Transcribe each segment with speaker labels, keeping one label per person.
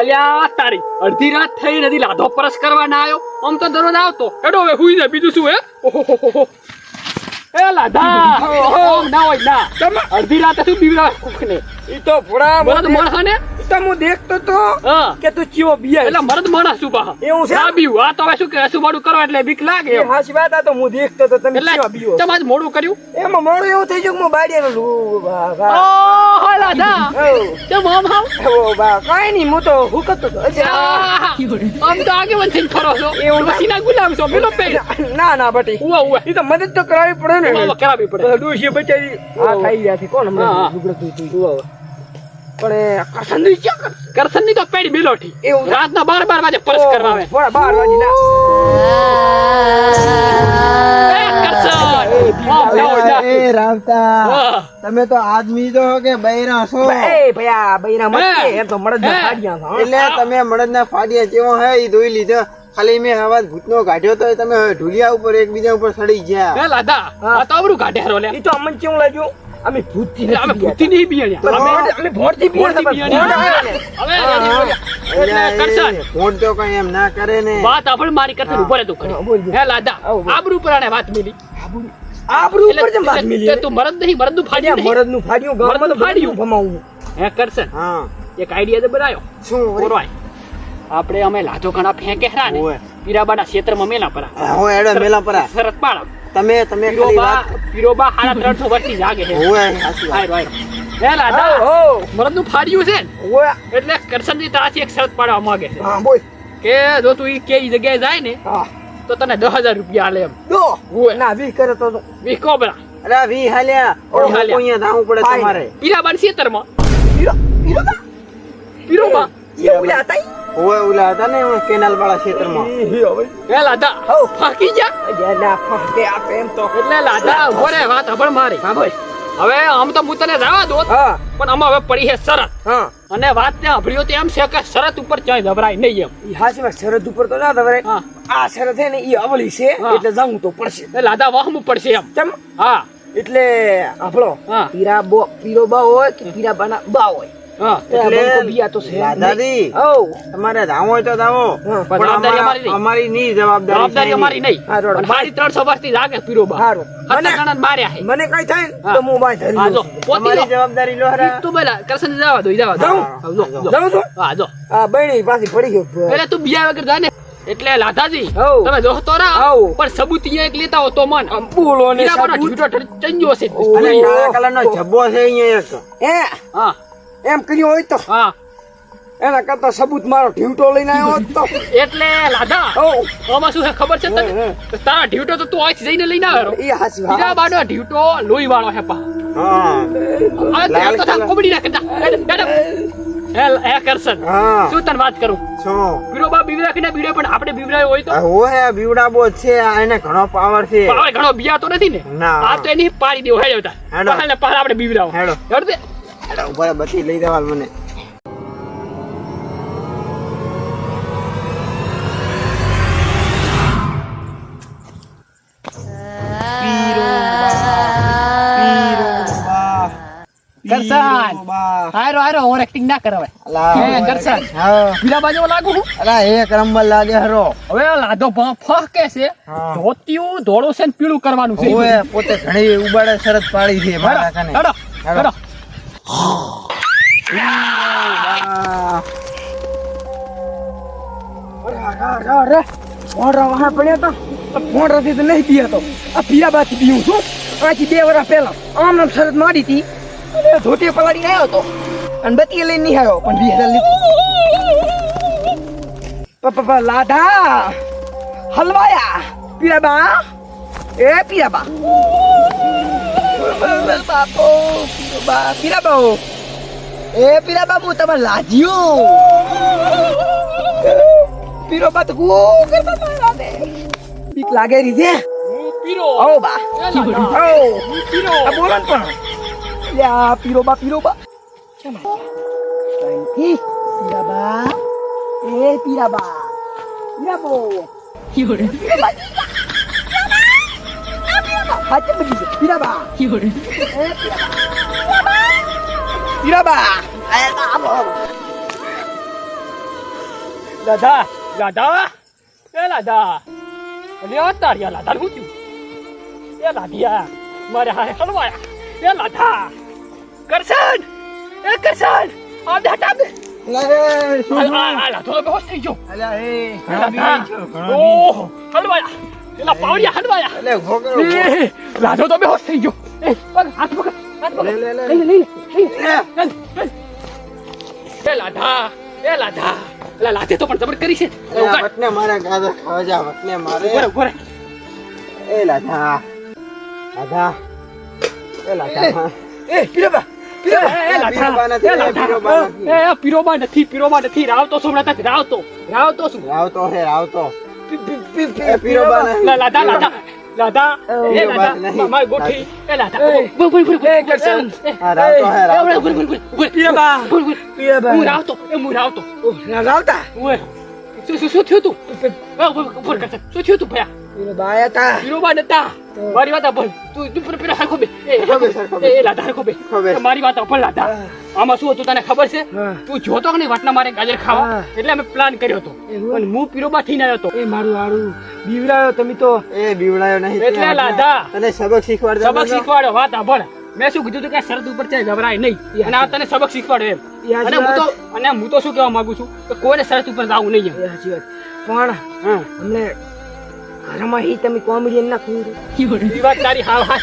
Speaker 1: અલ્યા તારી અડધી રાત થઈ નથી લાધો પરસ કરવા ના આવ્યો. આમ તો દરરોજ આવતો. હેડો હવે હુઈ જાય બીજું શું હે. એ લાધા ઓમ ના હોય ના. અડધી રાતે શું બીવડા કોકને?
Speaker 2: ઈ તો ભોળા
Speaker 1: મરદ માણસ ને
Speaker 2: તો હું દેખતો તો કે તું ચીવો બિયા
Speaker 1: એટલે મરદ માણસ શું બા.
Speaker 2: એવું છે?
Speaker 1: આ બીવ. આ તો હવે શું કે સુબાડું કરવા એટલે બીક લાગે એમ.
Speaker 2: હાચી વાત આ તો હું દેખતો તો તમે ચીવો બીયો તમારે
Speaker 1: તમે આજ મોડું કર્યું?
Speaker 2: એમાં મોડું એવું થઈ ગયું કે હું બાડિયાનો લૂ બા બા
Speaker 1: ઓહો લાધા
Speaker 2: ઓ
Speaker 1: તે મોમ હાવ
Speaker 2: ઓ બા કાંઈ નહીં હું તો હુકતો તો
Speaker 1: આમ તો છો.
Speaker 2: એવું ના.
Speaker 1: ગુલામ છો પેલો પે
Speaker 2: ના ના બટી.
Speaker 1: ઉવા ઉવા.
Speaker 2: તો મદદ તો કરાવી પડે ને.
Speaker 1: કરાવી પડે.
Speaker 2: તો ડોશી બચારી આ ખાઈ ગયા છે. કોણ. હમણાં લુગડો ધોઈ ધોઈ. પણ એ ક્યાં કર
Speaker 1: કરસનની તો પેડી બેલોઠી.
Speaker 2: એવું રાત
Speaker 1: રાતના બાર બાર વાગે પરસ કરવા આવે.
Speaker 2: થોડા બાર વાગે ના.
Speaker 1: એ
Speaker 3: રાવતા તમે તો આદમી તો હો કે બૈરા છો.
Speaker 2: એ ભયા બૈરા મત એમ તો મળદ
Speaker 1: ના
Speaker 2: ફાડ્યા છે,
Speaker 3: એટલે તમે મળદના ફાડ્યા જેવો હે ઈ ધોઈ લીધો. ખાલી મેં હવા ભૂતનો કાઢ્યો તો તમે ઢુલિયા ઉપર એકબીજા ઉપર સડી ગયા.
Speaker 1: એ લાદા. આ તો અબરું કાઢે હારો લે
Speaker 2: ઈ તો અમને કેવું લાગ્યું? અમે ભૂતથી
Speaker 1: અમે
Speaker 2: નથી
Speaker 1: ભૂતી નહીં બિયાણ્યા. અમે
Speaker 2: ને.
Speaker 1: એટલે
Speaker 3: એ ભોંડ તો કઈ એમ ના કરે ને.
Speaker 1: વાત આપણે મારી કરતા ઉપર હતું
Speaker 2: હા,
Speaker 1: લાદા. આબરૂ પર આને વાત મિલી
Speaker 2: આબરૂ. ઉપર જેમ વાત મિલી
Speaker 1: તું મરદ નહીં મરદનું ફાડ્યું
Speaker 2: મરદનું ફાડ્યું ગામમાં તો
Speaker 1: ફાડ્યું.
Speaker 2: ભમાવું.
Speaker 1: હે કરશે.
Speaker 3: હા.
Speaker 1: એક આઈડિયા તો બનાવ્યો
Speaker 3: શું?
Speaker 1: કોરવાય આપણે અમે લાજો ઘણા ફેંકે હરા ને. પીરાબાના ક્ષેત્રમાં મેલા પરા
Speaker 3: હો એડો મેલા પરા
Speaker 1: સરત પાડો.
Speaker 3: તમે તમે
Speaker 1: પીરોબા
Speaker 3: વાત
Speaker 1: પીરોબા સાડા ત્રણસો વર્ષથી જાગે છે. હાય, હાય. હે લાદા
Speaker 2: હો.
Speaker 1: મરદનું ફાડ્યું છે ને એટલે કરશનજી તારાથી એક શરત પાડવા માંગે છે.
Speaker 2: હા બોલ.
Speaker 1: કે જો તું ઈ કે જગ્યાએ જાય ને
Speaker 2: હા.
Speaker 1: તો તને દસ હજાર રૂપિયા આલે એમ.
Speaker 2: દો. ના વીસ કરે તો વીસ
Speaker 1: વી કોબરા
Speaker 3: અરે વી હાલ્યા ઓ
Speaker 1: હાલ્યા.
Speaker 3: અહીંયા ધાવું પડે તમારે.
Speaker 1: પીરા બાર પીરાબાન ક્ષેત્રમાં
Speaker 2: પીરો પીરો બા
Speaker 1: પીરોબા
Speaker 2: એ ઓલા હતા ઓય
Speaker 3: હોવે ઓલા હતા ને કેનાલ વાળા ક્ષેત્રમાં
Speaker 2: હવે.
Speaker 1: હે લાદા
Speaker 2: હો
Speaker 1: ફાકી જા
Speaker 2: ના ફાકે આપે એમ તો.
Speaker 1: એટલે લાદા ઘરે વાત હબળ મારી.
Speaker 2: હા બોલ.
Speaker 1: હવે આમ તો હું તને જવા દો
Speaker 2: હા.
Speaker 1: પણ આમાં હવે પડી છે શરત.
Speaker 2: હા.
Speaker 1: અને વાત ત્યાં અભળ્યો તો એમ છે કે શરત ઉપર ક્યાંય ગભરાય નહીં એમ.
Speaker 2: ઈ હાચી વાત શરત ઉપર તો ના દબરાય
Speaker 1: હા.
Speaker 2: આ શરત છે ને એ અવળી છે
Speaker 1: હા.
Speaker 2: એટલે જવું તો પડશે.
Speaker 1: એટલે લાદા વાહમું પડશે એમ.
Speaker 2: કેમ
Speaker 1: હા.
Speaker 2: એટલે આપણો
Speaker 1: હા.
Speaker 2: પીરા બો પીરો બા હોય કે પીરા બાના બા હોય.
Speaker 3: દાદાજી તમારે ધાવો હોય તો ધાવો
Speaker 1: પણ
Speaker 3: પણ
Speaker 1: જવાબદારી
Speaker 3: અમારા-
Speaker 1: અમારી નહીં.
Speaker 3: જવાબદારી
Speaker 1: જવાબદારી અમારી નહીં.
Speaker 2: હા, રોડો.
Speaker 1: પણ મારી ત્રણસો વર્ષથી જાગે પીરોબા
Speaker 2: સારું
Speaker 1: મને
Speaker 2: મને
Speaker 1: ગણન માર્યા છે
Speaker 2: મને કઈ થાય તો હું બાય ધરી
Speaker 1: હા જો
Speaker 2: લઉં છું.
Speaker 1: પોતી
Speaker 3: અમારી
Speaker 1: લો.
Speaker 3: જવાબદારી લો
Speaker 1: તું પેલા કરશન જવા દો જવા દો.
Speaker 2: જાઉં?
Speaker 1: હા, જો, જો.
Speaker 2: જાઉં છું?
Speaker 1: હા જો.
Speaker 2: આ બહેણી પાછી પડી ગયો.
Speaker 1: એટલે તું બિયા વગર જા ને. એટલે લાધાજી. તમે જોતો
Speaker 2: રહો.
Speaker 1: પણ સબૂત અહીંયા એક લેતા હો તો મન.
Speaker 2: બોલો ને સબૂત.
Speaker 1: ચંજો છે.
Speaker 3: અને કાળા કલરનો જબ્બો છે અહીંયા એક.
Speaker 2: હે
Speaker 1: હા.
Speaker 2: એમ કર્યું હોય તો.
Speaker 1: હા.
Speaker 2: એના કરતા સબૂત મારો ઢીંટો લઈને આવ્યો હોત તો.
Speaker 1: એટલે લાધા. આમાં શું ખબર છે તને? તારા ઢીંટો તો તું અહીંથી જઈને લઈને આવ્યો.
Speaker 2: એ હાસી વાત.
Speaker 1: પીરાબાનો ઢીંટો લોહી વાળો હે પા.
Speaker 3: હા. લાલ
Speaker 1: તો થા કોબડી ના કરતા. હેડ, એ હા શું તને વાત કરું?
Speaker 3: શું
Speaker 1: પીરોબા બીવરા કે બીવરા પણ આપણે બીવરાયો હોય તો?
Speaker 3: હો હે બીવડા બીવડાબો છે એને ઘણો પાવર છે.
Speaker 1: પાવર ઘણો બિયા તો નથી ને? આ તો એની પાડી દેવો. હેડો તા
Speaker 3: હેડો.
Speaker 1: આપણે બીવરાવો
Speaker 3: હેડો.
Speaker 1: હેડ
Speaker 3: એલા ઊભા લઈ દેવા મને
Speaker 1: હારો હારો એક્ટિંગ ના કરાવે
Speaker 3: અલા,
Speaker 1: હા. બીજા બાજુ લાગુ હું?
Speaker 3: અલા એક નંબર લાગે હરો.
Speaker 1: હવે લાદો ભા- છે. ધોતિયું ધોળું છે ને પીળું કરવાનું છે.
Speaker 3: પોતે ઘણી ઉબાડે શરત પાડી છે મારા કને
Speaker 1: હેડો. હેડો.
Speaker 2: અરે મોઢા વહાં પડ્યા તો મોઢાથી તો નહીં પીયા તો આ પીયા બાથી પીવું છું આથી બે વર્ષ પહેલા આમ નામ શરત મારી હતી અને ધોતી પલાડીને આવ્યો તો અને બત્તી લઈને લીધું હલવાયા, પીરાબા. એ પીરાબા. બાપો પીરાબા પીરાબા એ પીરાબા હું તમારે લાજ્યો પીરોબા તો કુ કરતા મારા દે બીક લાગે રી છે
Speaker 1: હું પીરો
Speaker 2: આવો બા
Speaker 1: એ લાદા,
Speaker 2: આવો
Speaker 1: હું પીરો
Speaker 2: આ બોલો ને પણ લ્યા પીરોબા પીરોબા કેમ ઈ પીરાબા એ પીરાબા પીરાબો પીરાબા હાચે બગી છે પીરાબા પીરાબા
Speaker 1: લાધા લાધા એ લાધા અલે આ તારિયા લાધા શું થયું એ લાધિયા મારે હારે હલવાયા એ લાધા કરશન એ કરશન આ હટા બે
Speaker 3: અલા, શું
Speaker 1: આ તો બેહોશ થઈ ગયો
Speaker 3: અલા, એ,
Speaker 1: ઓહ હલવાયા એલા પાવડિયા હલવાયા
Speaker 3: અલે,
Speaker 1: ઊભો લાજો તો બેહોશ થઈ ગયો એ પગ હાથ પકડ હાથ પકડ
Speaker 3: લે, લે, લે.
Speaker 1: લે, લે, લે.
Speaker 3: લે.
Speaker 1: એ લાધા એ લાધા એલા લાધે તો પણ જબર કરી છે.
Speaker 3: વટને મારે ગાધા ખાવા જા, વટને મારે.
Speaker 1: ઊભો રહે,
Speaker 3: એ લાધા. લાધા. એ લાધા.
Speaker 2: એ પીરાબા પીરાબા
Speaker 3: નથી. પીરોબા
Speaker 1: રાવતો રાવતો રાવતો શું
Speaker 3: રાવતો હે, રાવતો.
Speaker 2: પી- પી- પી-
Speaker 3: એ
Speaker 2: પી-
Speaker 3: પીરોબા
Speaker 2: પીરાબા.
Speaker 3: નહીં.
Speaker 1: લા- લાધા લાધા લાધા
Speaker 2: એ,
Speaker 1: એ
Speaker 3: એ
Speaker 1: લાધા
Speaker 3: વાત નહીં.
Speaker 1: મારી ગોઠી એ ઊભો, ઊભો, ઊભો, ઊભો,
Speaker 2: એ, કરશન.
Speaker 3: આ રાવતો હે, રાવતો.
Speaker 1: હું એ હું રાવતા ઊભો. શું શું શું થયું તું કરશન. શું થયું તું ભયા નતા. મારી વાત સાંભળ. તું તું પેલો પેલો બે. એ
Speaker 3: હરખો બે, હરખો બે.
Speaker 1: એ, એ લાધા બે. મારી વાત સાંભળ લાધા આમાં શું હતું તને ખબર છે? તું જોતો કે નહીં વાટના મારે ગાજર ખાવા? એટલે અમે પ્લાન કર્યો હતો.
Speaker 2: એવું?
Speaker 1: અને હું પીરોબા થઈને આવ્યો હતો.
Speaker 2: એ મારું હારું. બીવડાયો તમે તો.
Speaker 3: એ બીવડાયો નહીં
Speaker 1: એટલે લાધા.
Speaker 3: તને સબક શીખવાડતા
Speaker 1: સબક
Speaker 3: નતો?
Speaker 1: વાત સાંભળ. મેં શું કીધું તું કે શરત ઉપર છે ગભરાય નહીં. અને આ તને સબક શીખવાડે એમ. અને હું તો અને હું તો શું કહેવા માંગુ છું? કે કોઈને શરત ઉપર જવું નહીં
Speaker 2: સાચી વાત પણ અમને ઘરમાં હી તમે કોમેડિયન ના ખોયું
Speaker 1: એ વાત તારી હા હા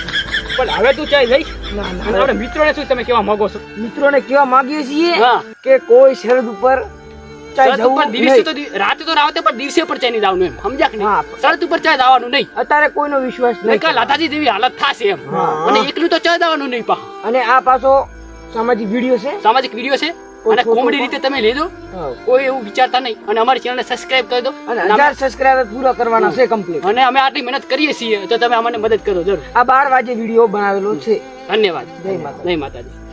Speaker 1: પણ હવે તું ચાય જઈશ આપણે મિત્રોને શું તમે કેવા માંગો છો?
Speaker 2: મિત્રોને કેવા માંગીએ છીએ કે કોઈ શરદ ઉપર ચાઈ જવું
Speaker 1: દિવસે તો રાતે તો રાતે પણ દિવસે પણ ચાઈ નહીં જવાનું એમ. સમજ્યા કે નહીં? ઉપર ચાય જવાનું નહીં.
Speaker 2: અત્યારે કોઈનો વિશ્વાસ
Speaker 1: નહીં લાધાજી જેવી હાલત થશે એમ. અને એકલું તો ચાય જવાનું નહીં પા
Speaker 2: અને આ પાછો સામાજિક વીડિયો છે?
Speaker 1: સામાજિક વીડિયો છે? અને કોમેડી રીતે તમે લેજો. કોઈ એવું વિચારતા નહીં. અને અમારી ચેનલને સબસ્ક્રાઇબ કરી દો.
Speaker 2: અને
Speaker 1: અને
Speaker 2: હજાર સબસ્ક્રાઇબર પૂરા કરવાના છે કમ્પ્લીટ
Speaker 1: અને અમે આટલી મહેનત કરીએ છીએ તો તમે અમને મદદ કરો જરૂર.
Speaker 2: આ બાર વાગે વીડિયો બનાવેલો છે.
Speaker 1: ધન્યવાદ.
Speaker 2: જય માતા
Speaker 1: જય માતાજી.